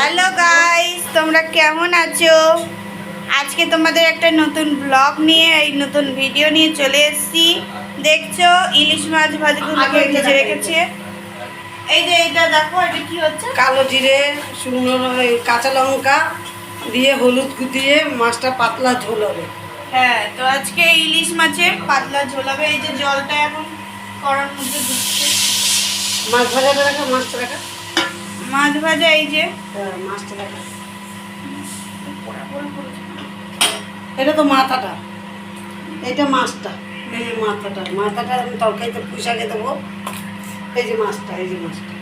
Hello guys তোমরা কেমন আছো? আজকে তোমাদের একটা নতুন ব্লগ নিয়ে এই নতুন ভিডিও নিয়ে চলে এসেছি। দেখছ? ইলিশ মাছ ভাজিগুলো ভেজে। রেখেছে। এই যে এটা দেখো এটা কি হচ্ছে? কালো জিরে শুকনো কাঁচা লঙ্কা দিয়ে হলুদ দিয়ে মাছটা পাতলা ঝোল হবে। হ্যাঁ তো আজকে ইলিশ মাছের পাতলা ঝোল হবে। এই যে জলটা এখন কড়ার মধ্যে দিচ্ছে মাছ ভাজাটা রাখা মাছটা রাখা। মাছ ভাজা এই যে। হ্যাঁ, মাছটা এটা তো মাথাটা। এটা মাছটা এই যে মাথাটা। মাথাটা আমি তরকারিতে পুষাকে দেবো। এই যে মাছটা এই যে মাছটা।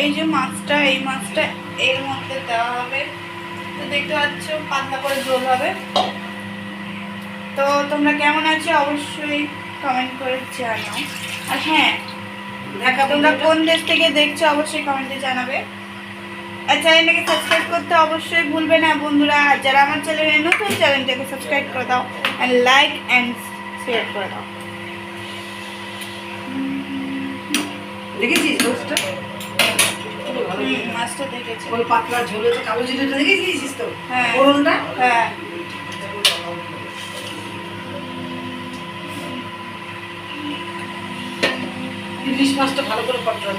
এই যে মাছটা এই মাছটা এর মধ্যে দেওয়া হবে। তো দেখতে পাচ্ছ পাতলা করে ঝোল হবে। তো তোমরা কেমন আছো? অবশ্যই কমেন্ট করে জানাও। আর হ্যাঁ দেখা তোমরা কোন দেশ থেকে দেখছ অবশ্যই কমেন্টে জানাবে। আর চ্যানেলটাকে সাবস্ক্রাইব করতে অবশ্যই ভুলবে না বন্ধুরা। আর যারা আমার চ্যানেলে নতুন চ্যানেলটাকে সাবস্ক্রাইব করে দাও অ্যান্ড লাইক অ্যান্ড শেয়ার করে দাও। দেখেছিস মাছটা মাছটা দেখেছি। ওই পাতলা ঝোলে তো কালো জিরেটা দেখেছিস তো? হ্যাঁ। হ্যাঁ। ইলিশ মাছটা ভালো করে পাতলা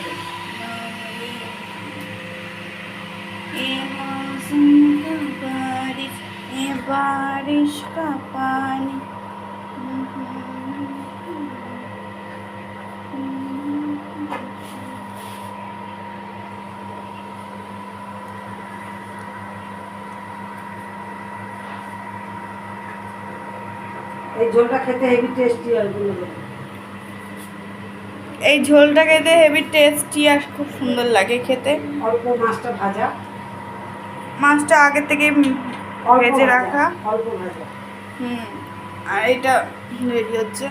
ये मौसम का बारिश ये बारिश का पानी এই ঝোলটা খেতে হেভি টেস্টি হয় বলে এই ঝোলটা খেতে হেভি টেস্টি আর খুব সুন্দর লাগে খেতে। অল্প মাছটা ভাজা। মাছটা আগে থেকে ভেজে রাখা। অল্প ভাজা। হুম আর এটা রেডি হচ্ছে।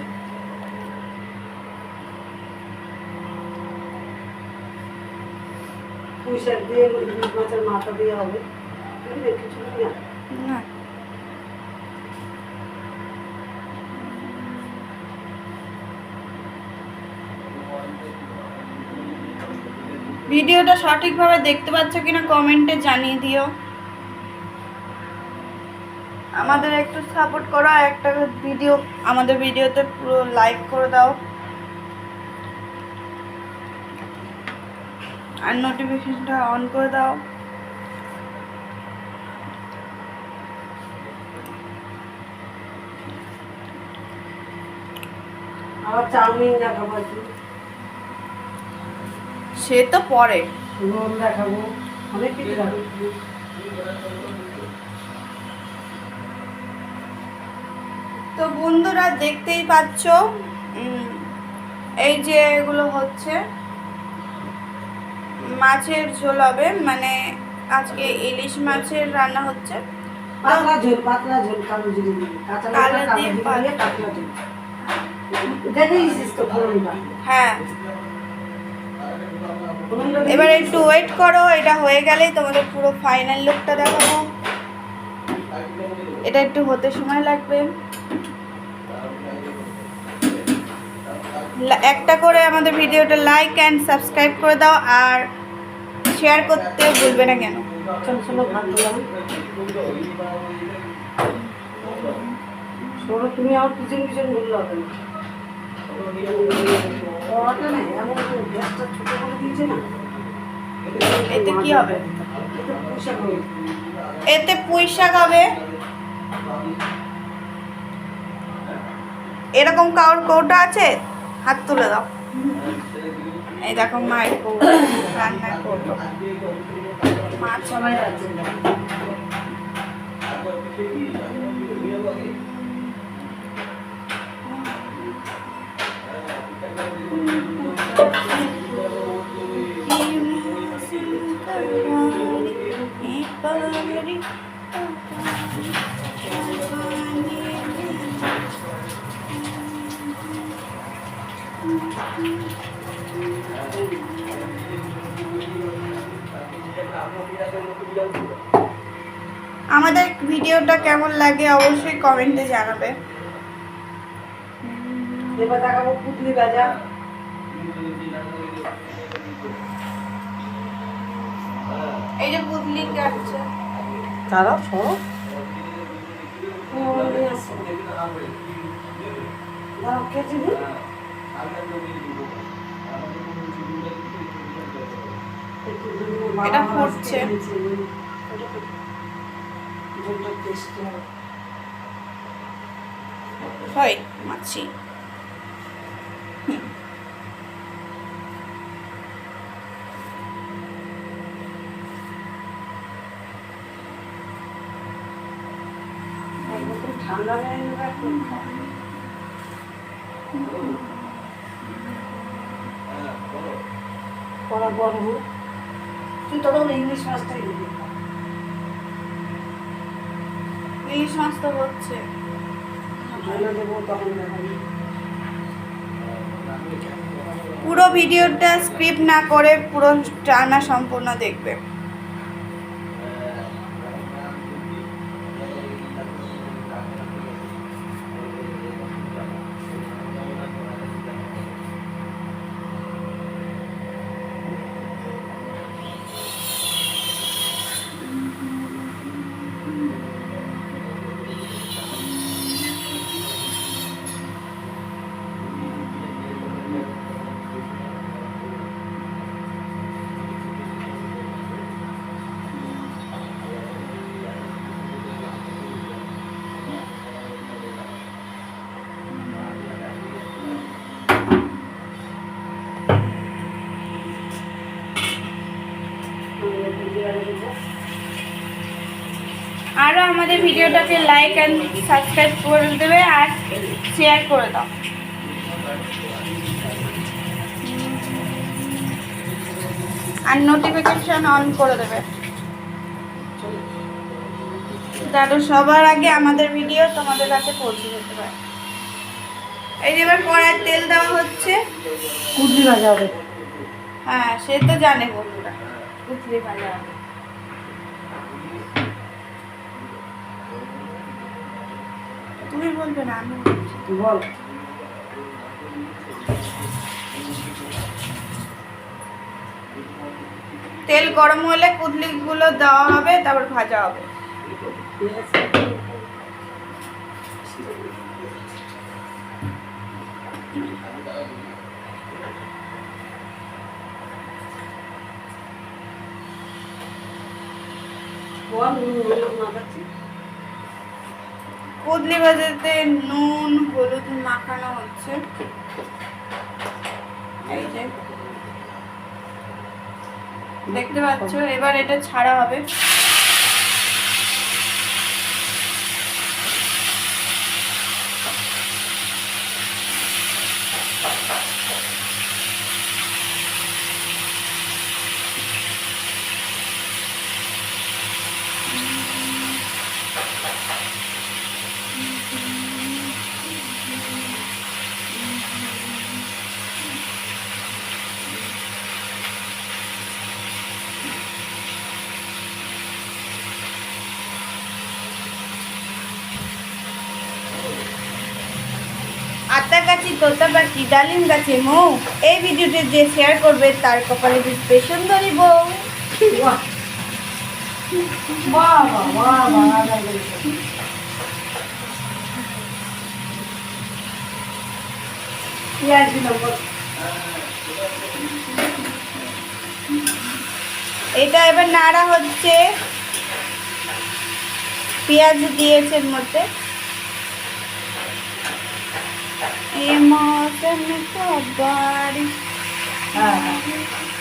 পুঁই শাক দিয়ে মাছের মাথা দিয়ে হবে। না। ভিডিওটা সঠিকভাবে দেখতে পাচ্ছ কিনা কমেন্টে জানিয়ে দিও। আমাদের একটু সাপোর্ট করো আর একটা ভিডিও, আমাদের ভিডিওতে পুরো লাইক করে দাও। আর নোটিফিকেশনটা অন করে দাও। আবার চাউমিন দেখাবো সে তো পরে। রোল দেখাবো। অনেক কিছু দেখাবো। তো বন্ধুরা দেখতেই পাচ্ছ এই যে এগুলো হচ্ছে মাছের ঝোল হবে মানে আজকে ইলিশ মাছের রান্না হচ্ছে। পাতলা ঝোল পাতলা ঝোল কালো জিরে কাঁচা কালো কালো দিয়ে পাতলা। ঝোল। দেখেছিস তো হ্যাঁ। এবার একটু ওয়েট করো, এটা হয়ে গেলেই তোমাদের পুরো ফাইনাল লুকটা দেখাবো। এটা একটু হতে সময় লাগবে। একটা করে আমাদের ভিডিওটা লাইক অ্যান্ড সাবস্ক্রাইব করে দাও, আর শেয়ার করতে ভুলবে না কেন? তুমি আমার পিছন পিছন বললে এতে কি হবে? এতে পুঁই শাক হবে। এরকম কাউর কৌটা আছে? হাত তুলে দাও। এই দেখো, মায়ের কৌটা, রান্নার কৌটো। মাছ সবাই আমাদের ভিডিওটা কেমন লাগে অবশ্যই কমেন্টে জানাবে। দেখাবো পুতলি ভাজা এই যে পুতলি কাটছে। তারা সব? এটা ফুটছে। হয় মাছি। নেই করা গরম তুই তখন ইংলিশ মাছটাই দিবি ইলিশ তো হচ্ছে ঢেলে দেবো তখন পুরো ভিডিওটা স্ক্রিপ্ট না করে পুরো টানা সম্পূর্ণ দেখবে। আমাদের ভিডিওটাকে লাইক অ্যান্ড সাবস্ক্রাইব করে দেবে আর শেয়ার করে দাও। আর নোটিফিকেশন অন করে দেবে। যাতে সবার আগে আমাদের ভিডিও তোমাদের কাছে পৌঁছে যেতে পারে। এই যে এবার কড়াই তেল দেওয়া হচ্ছে। কুদলি ভাজা হবে। হ্যাঁ সে তো জানে বন্ধুরা। উতলি ভাজা হবে। তুমি বলবে না আমি বল। তেল গরম হলে কুদলিগুলো দেওয়া হবে তারপর ভাজা হবে। বল হলুদ ভাজাতে নুন হলুদ মাখানো হচ্ছে। এই যে। দেখতে পাচ্ছ এবার এটা ছাড়া হবে আতা গাছি তোতা পাখি ডালিম গাছে মৌ? এই ভিডিওটি যে শেয়ার করবে তার কপালে বিশবে সুন্দরী বউ। এটা এবার নাড়া হচ্ছে। পেঁয়াজ দিয়েছে মধ্যে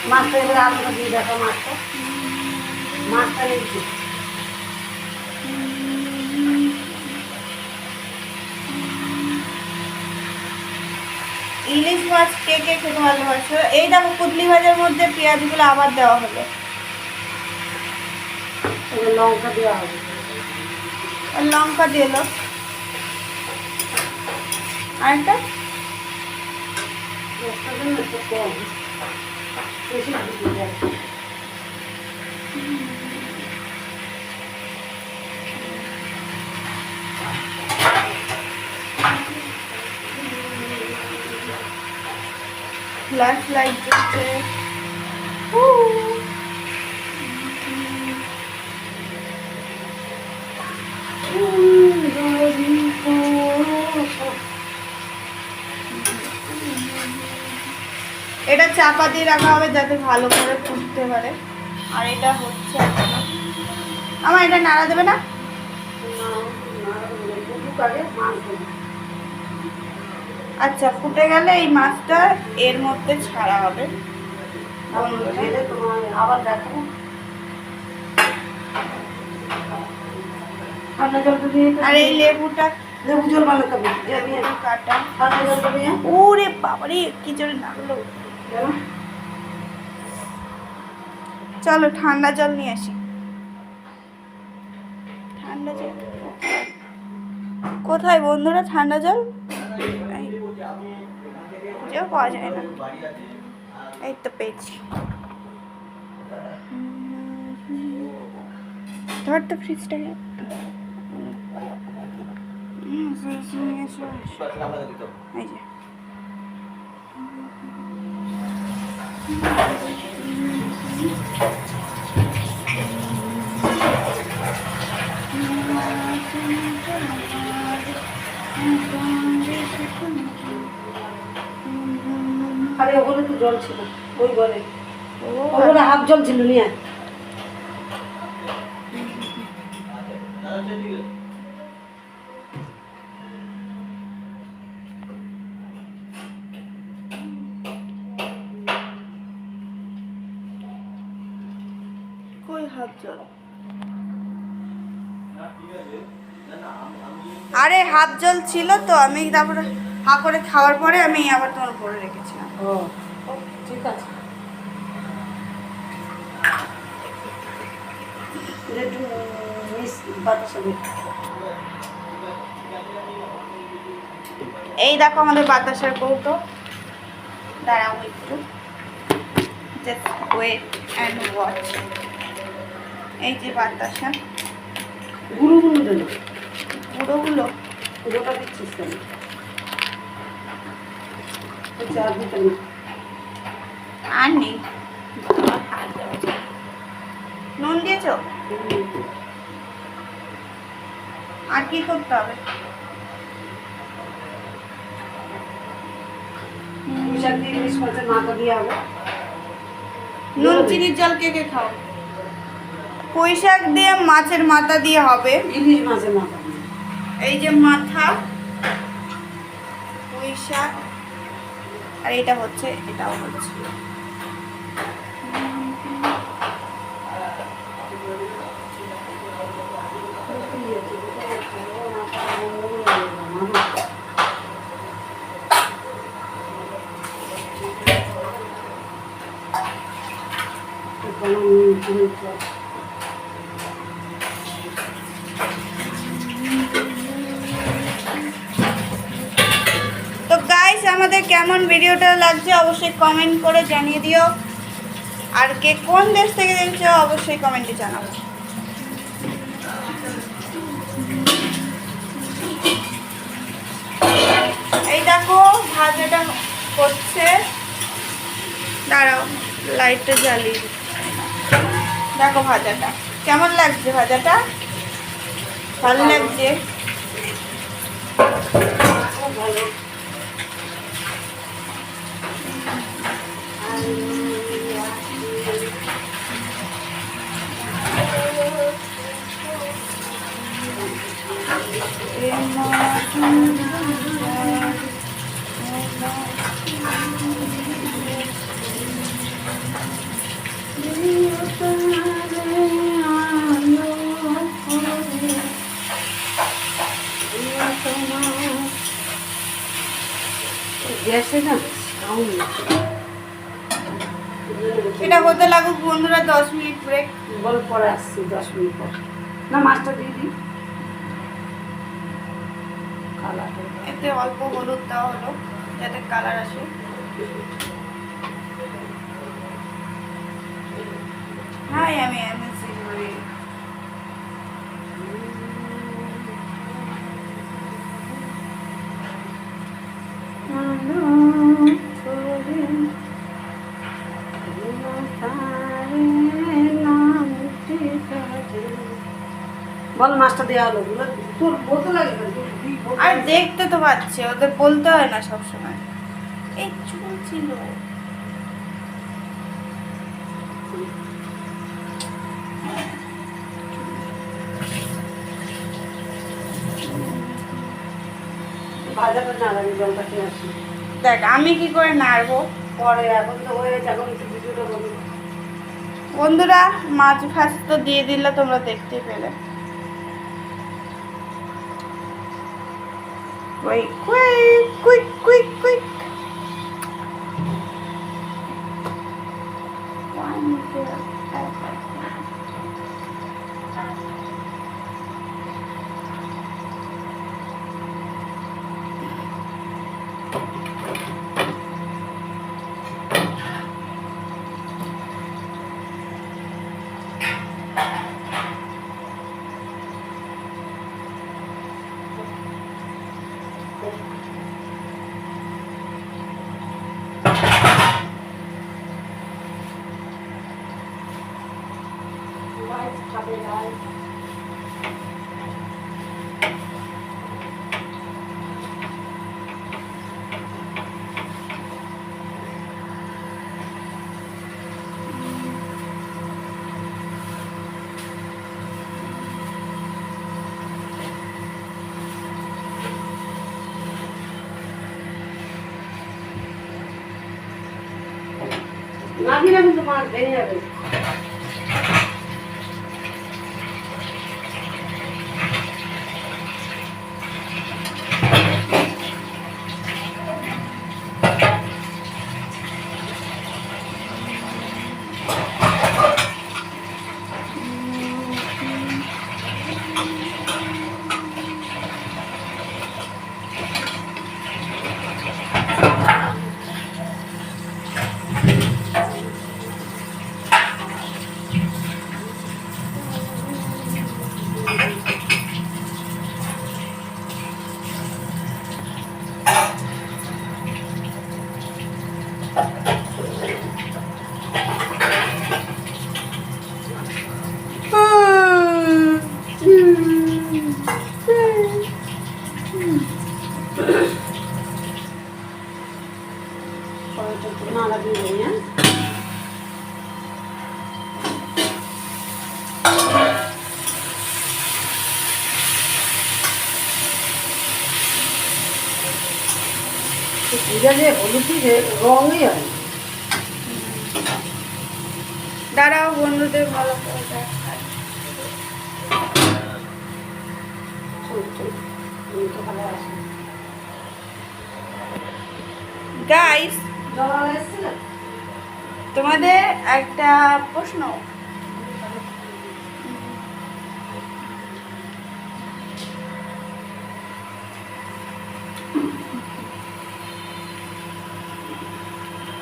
মাছটা এবার আলুটা দিয়ে দেখো মাছটা মাছটা নিচ্ছি ইলিশ মাছ কে কে খেতে ভালোবাসো? এই দেখো কুদলি ভাজার মধ্যে পেঁয়াজগুলো আবার দেওয়া হলো। লঙ্কা দেওয়া হবে। লঙ্কা দিল দিন একটু ফ্ল্যাশ লাইট চাপা দিয়ে রাখা হবে যাতে ভালো করে ফুটতে পারে। আর এটা হচ্ছে আমার এটা নাড়া দেবে না? আচ্ছা ফুটে গেলে এই মাছটা এর মধ্যে ছাড়া হবে। আবার দেখো ঠান্ডা জলটা দিয়ে আর এই লেবুটা লেবু জল লেবু কাটা। ওরে বাবারে কি নাগলো জানো চলো, ঠান্ডা জল নিয়ে আসি। ঠান্ডা জল? কোথায় বন্ধুরা ঠান্ডা জল? খুঁজেও পাওয়া যায় না। এই তো পেয়েছি। ধর তো ফ্রিজটাকে। নিয়ে এসো। এই যে। আরে ওখানে তো জল ছিল ওই ঘরে। ও ওখানে হাফ জল ছিল নিয়ে আয়। কই হাত জল আরে হাত জল ছিল তো আমি তারপরে হা করে খাওয়ার পরে আমি আবার তোমার পরে রেখেছিলাম। ও ঠিক আছে। এই দেখো আমাদের বাতাসের কৌটো। দাঁড়াও একটু। জাস্ট ওয়েট অ্যান্ড ওয়াচ এই যে বাতাসা গুরু দেবো পুরোগুলো গোটা দিচ্ছিস কেন? চার দিতে না। আর নেই। নুন দিয়েছ? আর কি করতে হবে? নুন চিনির জল কে কে খাও? পুঁই শাক দিয়ে মাছের মাথা দিয়ে হবে। ইলিশ মাছের মাথা এই যে মাথা পুঁই শাক আর এটা হচ্ছে এটাও হচ্ছে তো গাইস আমাদের কেমন ভিডিওটা অবশ্যই কমেন্ট করে জানিয়ে দিও। আর কে কোন দেশ থেকে দেখছ, অবশ্যই কমেন্টে জানাব এই দেখো, ভাজাটা করছে দাঁড়াও লাইটটা জ্বালিয়ে দেখো ভাজাটা। কেমন লাগছে ভাজাটা? ভালো লাগছে? ভালো এটা হতে লাগুক বন্ধুরা দশ মিনিট ব্রেক বল পরে আসছি দশ মিনিট পর। না দিয়ে দিই। কালার এতে অল্প হলুদ দেওয়া হলো, যাতে কালার আসে। হাই, আমি এমএসসি করি বল, মাছটা দেওয়া হলো তোর বলতে লাগে কেন? তোর কি বলতে আর লাগে? দেখতে তো পাচ্ছে ওদের বলতে হয় না সবসময়। এই চুল ছিল। দেখ আমি কি করে নাড়বো? পরে এখন তো হয়ে গেছে এখন একটু ভিডিওটা বন্ধুরা মাছ ভাজ তো দিয়ে দিলে তোমরা দেখতে পেলে। quick, quick, quick, quick, quick. One, two, three. না দিলে কিন্তু মাছ ভেঙে যাবে কড়াইটা একটু নাড়া দিয়ে দেবো হ্যাঁ হলুদ দিয়ে রঙই হয়। দাঁড়াও বন্ধুদের ভালো করে। গাইস? তোমাদের একটা প্রশ্ন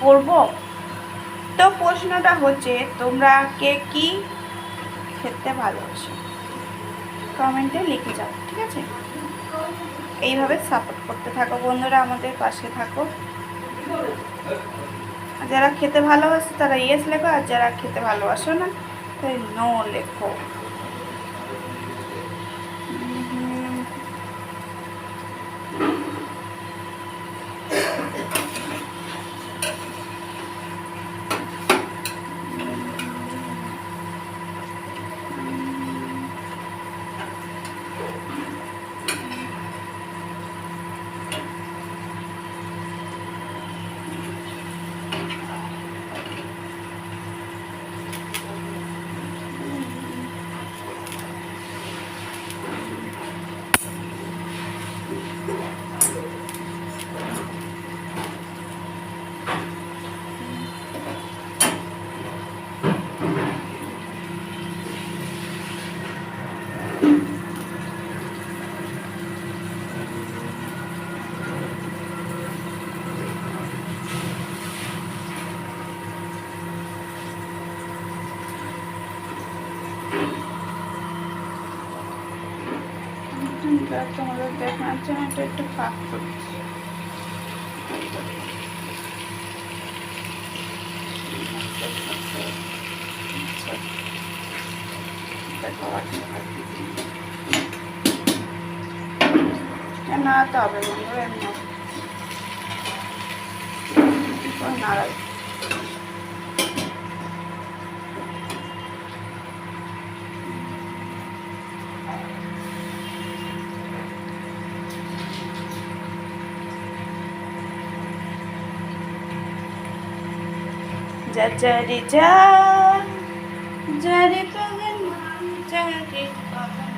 করব? তো প্রশ্নটা হচ্ছে, তোমরা কে কি খেতে ভালোবাসো? কমেন্টে লিখে যাও, ঠিক আছে? এইভাবে সাপোর্ট করতে থাকো বন্ধুরা, আমাদের পাশে থাকো। যারা খেতে ভালোবাসে তারা ইয়েস লেখো, আর যারা খেতে ভালোবাসো না, তাই নো লেখো। এটা তোমাদের দেখানোর জন্য এটা একটু ফাঁক করছি করতে হবে বুঝবে নাড়াই জারি যা জারি পাগল জারি পাগল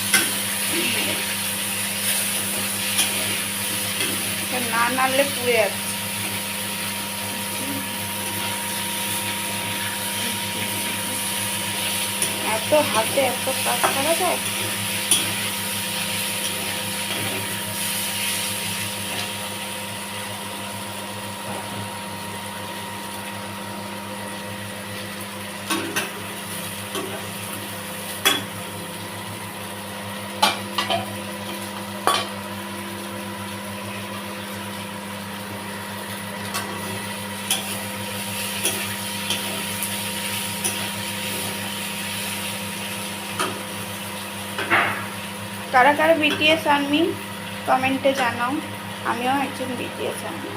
না নাড়লে পুড়ে যাচ্ছে এত হাতে এত কাজ করা যায়? কারা কারা বিটিএস আর্মি কমেন্টে জানাও। আমিও একজন বিটিএস আর্মি।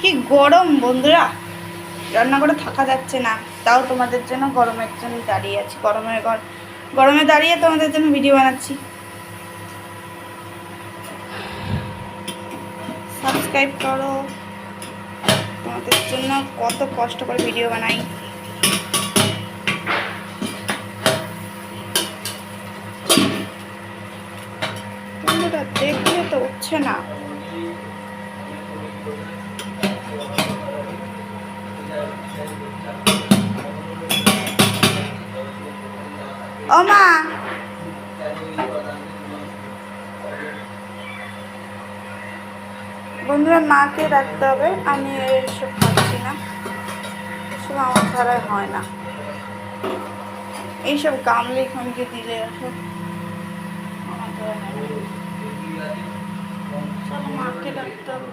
কি গরম বন্ধুরা। রান্না করে থাকা যাচ্ছে না। তাও তোমাদের জন্য গরমের জন্য দাঁড়িয়ে আছি। গরমে গর- গরমে দাঁড়িয়ে তোমাদের জন্য ভিডিও বানাচ্ছি। সাবস্ক্রাইব করো। তোমাদের জন্য কত কষ্ট করে ভিডিও বানাই। বন্ধুরা, দেখলে তো উঠছে না। ও মা। বন্ধুরা, মাকে রাখতে হবে। আমি এসব খাচ্ছি না। এসব আমার দ্বারাই হয় না। এইসব গামলি খামকে দিলে আমার মাকে রাখতে হবে।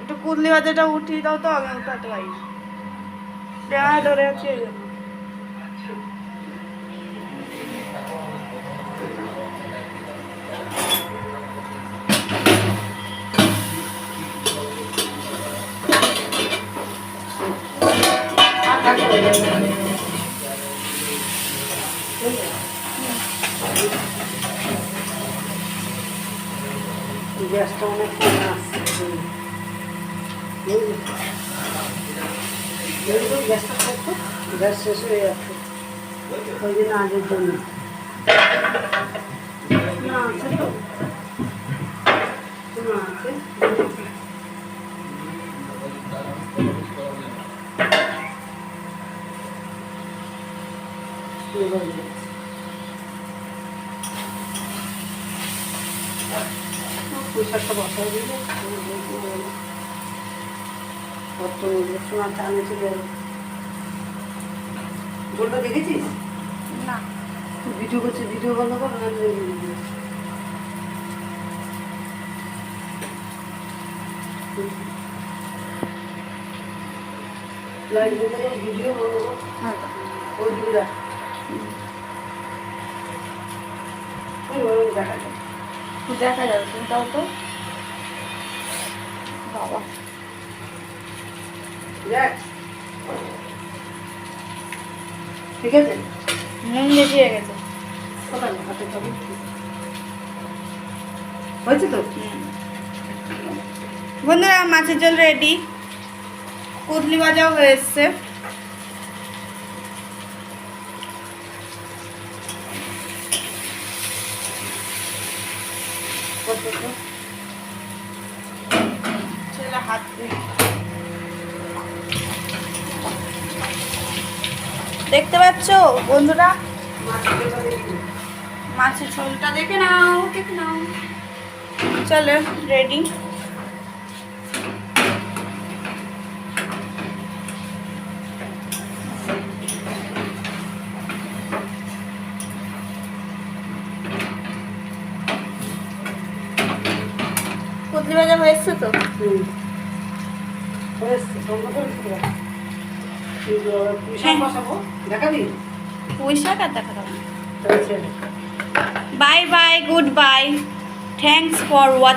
একটু কুদলি বাজাটা উঠিয়ে দাও তো, আমি উঠাতে পারি না দেওয়া ধরে আছে এই জন্য। গ্যাসটা অনেক বুঝলি গ্যাসটা করতো গ্যাস শেষ হয়ে যাচ্ছে ওই জন্য আগের জন্য না, আছে তো। না আছে? যাচ্ছে। পোশাকটা বসাই দিলে। যাবে গোলটা দেখেছিস? না। ভিডিও করছে ভিডিও বন্ধ কর না ভিডিও লাইভ ভিডিও বন্ধ কর। হ্যাঁ। ওই দিকে দেখা যায়। দেখা যাবে তুমি তাও তো। বাবা। ঠিক আছে? নুন বেশি হয়ে গেছে। হাতে হয়েছে তো? বন্ধুরা মাছের জল রেডি কুদলি ভাজাও হয়ে এসছে। হাত দেখতে পাচ্ছ বন্ধুরা? মাছের ঝোলটা দেখে নাও দেখে নাও। চলো রেডি পুতলি ভাজা হয়েছে তো? হুম। হয়েছে দেখাবি? পুঁই শাক আর দেখা। Bye bye good bye thanks for watching